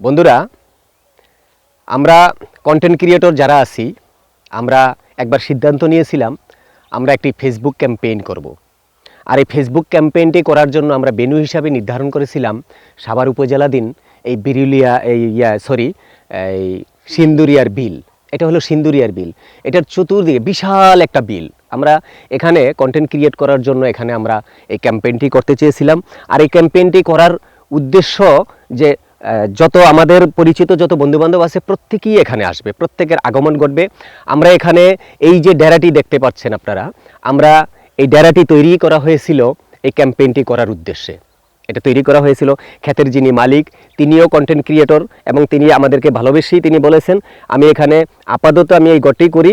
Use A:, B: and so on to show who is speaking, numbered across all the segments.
A: বন্ধুরা, আমরা content creator যারা আছি, আমরা একবার সিদ্ধান্ত নিয়েছিলাম, আমরা একটি ফেসবুক ক্যাম্পেইন করব। আর এই ফেসবুক ক্যাম্পেইনটি করার জন্য আমরা বেনু হিসাবে নির্ধারণ করেছিলাম সাভার উপজেলাধীন এই বিরুলিয়া, এই ইয়া সরি এই সিন্দুরিয়ার বিল। এটা হলো সিন্দুরিয়ার বিল। এটার চতুর্দিকে বিশাল একটা বিল। আমরা এখানে কন্টেন্ট ক্রিয়েট করার জন্য এখানে আমরা এই ক্যাম্পেইনটি করতে চেয়েছিলাম। আর এই ক্যাম্পেইনটি করার উদ্দেশ্য যে যত আমাদের পরিচিত যত বন্ধুবান্ধব আছে, প্রত্যেকেই এখানে আসবে। প্রত্যেকের আগমন ঘটবে। আমরা এখানে এই যে ডেরাটি দেখতে পাচ্ছেন আপনারা, আমরা এই ডেরাটি তৈরি করা হয়েছিল এই ক্যাম্পেইনটি করার উদ্দেশ্যে। এটা তৈরি করা হয়েছিল। খ্যাতের যিনি মালিক, তিনিও কন্টেন্ট ক্রিয়েটর এবং তিনি আমাদেরকে ভালোবেসেই তিনি বলেছেন, আমি এখানে আপাতত আমি এই গটি করি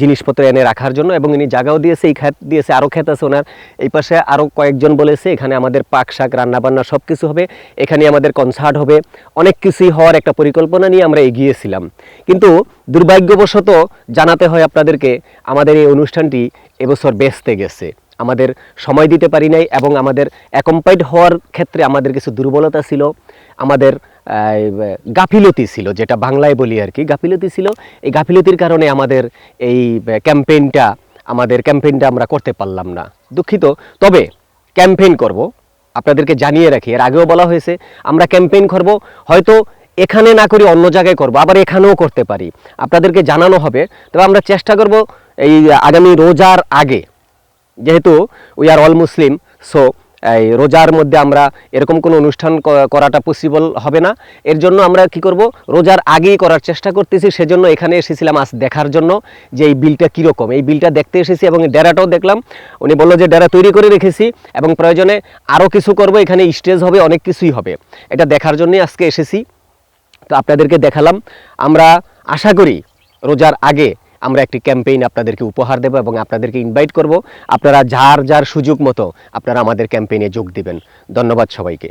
A: জিনিসপত্র এনে রাখার জন্য। এবং ইনি জায়গাও দিয়েছে, এই খ্যাত, দিয়েছে আরও খ্যাত আছে ওনার। এই পাশে আরও কয়েকজন বলেছে, এখানে আমাদের পাক শাক, রান্নাবান্না সব কিছু হবে, এখানে আমাদের কনসার্ট হবে। অনেক কিছুই হওয়ার একটা পরিকল্পনা নিয়ে আমরা এগিয়েছিলাম। কিন্তু দুর্ভাগ্যবশত জানাতে হয় আপনাদেরকে, আমাদের এই অনুষ্ঠানটি এবছর বেচতে গেছে। আমাদের সময় দিতে পারি নাই এবং আমাদের অ্যাকম্পাইড হওয়ার ক্ষেত্রে আমাদের কিছু দুর্বলতা ছিল। আমাদের গাফিলতি ছিল, যেটা বাংলায় বলি আর কি। গাফিলতি ছিল। এই গাফিলতির কারণে আমাদের এই ক্যাম্পেইনটা আমাদের ক্যাম্পেইনটা আমরা করতে পারলাম না। দুঃখিত। তবে ক্যাম্পেইন করব। আপনাদেরকে জানিয়ে রাখি, এর আগেও বলা হয়েছে, আমরা ক্যাম্পেইন করব। হয়তো এখানে না করি অন্য জায়গায় করব, আবার এখানেও করতে পারি। আপনাদেরকে জানানো হবে। তবে আমরা চেষ্টা করব এই আগামী রোজার আগে যেহেতু we are all Muslim so এই রোজার মধ্যে আমরা এরকম কোনো অনুষ্ঠান করাটা পসিবল হবে না। এর জন্য আমরা কি করব? রোজার আগেই করার চেষ্টা করতেছি, সেজন্য এখানে এসেছিলাম আজ দেখার জন্য যে এই বিলটা কীরকম। এই বিলটা দেখতে এসেছি এবং ডেরাটাও দেখলাম। উনি বলল যে ডেরা তৈরি করে রেখেছি এবং প্রয়োজনে আরও কিছু করব, এখানে স্টেজ হবে, অনেক কিছুই হবে। এটা দেখার জন্যই আজকে এসেছি। তো আপনাদেরকে দেখালাম। আমরা আশা করি রোজার আগে আমরা একটি ক্যাম্পেইন আপনাদেরকে উপহার দেব এবং আপনাদেরকে ইনভাইট করব। আপনারা যার যার সুযোগ মতো আপনারা আমাদের ক্যাম্পেইনে যোগ দিবেন। ধন্যবাদ সবাইকে।